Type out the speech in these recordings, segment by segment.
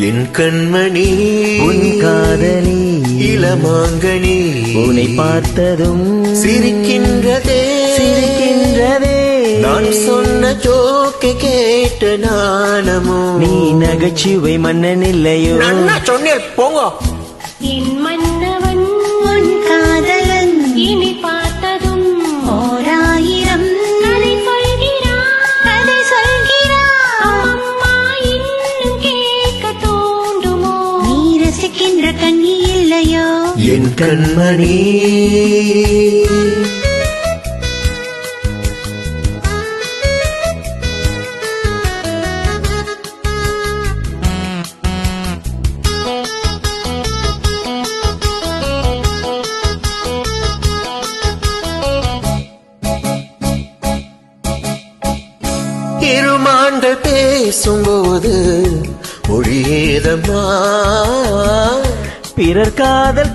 என் கண்மணி. உன் காதலி. இளமாங்கனி. உன்னை பார்த்ததும் சிரிக்கின்றதே. சிரிக்கின்றதே. நான் சொன்ன ஜோக்கு கேட்ட நாணமோ. நீ நகைச்சுவை மன்னன் இல்லையோ? சொன்னேன்? போங்க. என் மன்னவன் கண்மணி. இருமான்கள் பேசும்போது மொழியேதம்மா பிறர் காதல்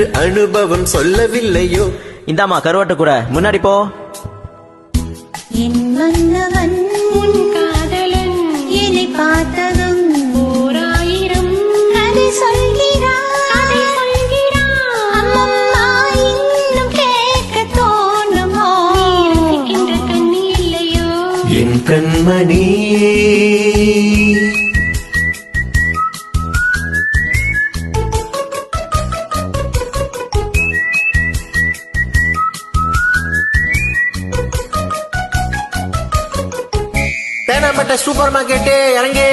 என்று அனுபவம் சொல்லவில்லையோ? இந்தாம்மா கருவாட்ட கூட முன்னாடி போ. என் மன்னவன் உன் காதலன். என்னை பார்த்ததும் ஓராயிரம். தேனாம்பேட்டை சூப்பர் மார்க்கெட்டு இறங்கி.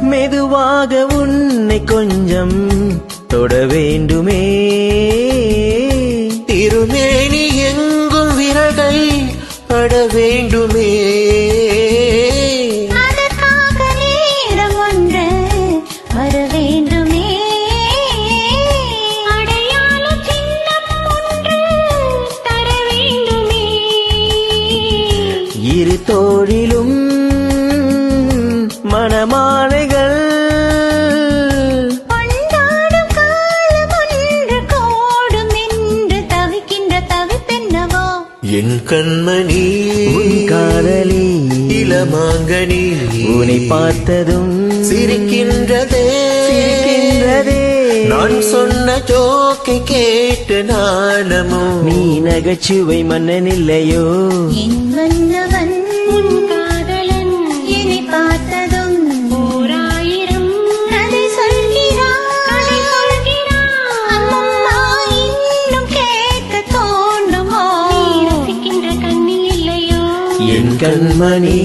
மெதுவாக உன்னை கொஞ்சம் தொட வேண்டுமே. தவிக்கின்ற தவிப்பென்னவோ? என் கண்மணி உன் காதலி இளமாங்கனி உன்னை பார்த்ததும் சிரிக்கின்றதே. சிரிக்கின்றதே. நான் சொன்ன ஜோக்கை கேட்டு நாணமோ. நீ நகைச்சுவை மன்னன் இல்லையோ? என் மன்னவன் கண்மணி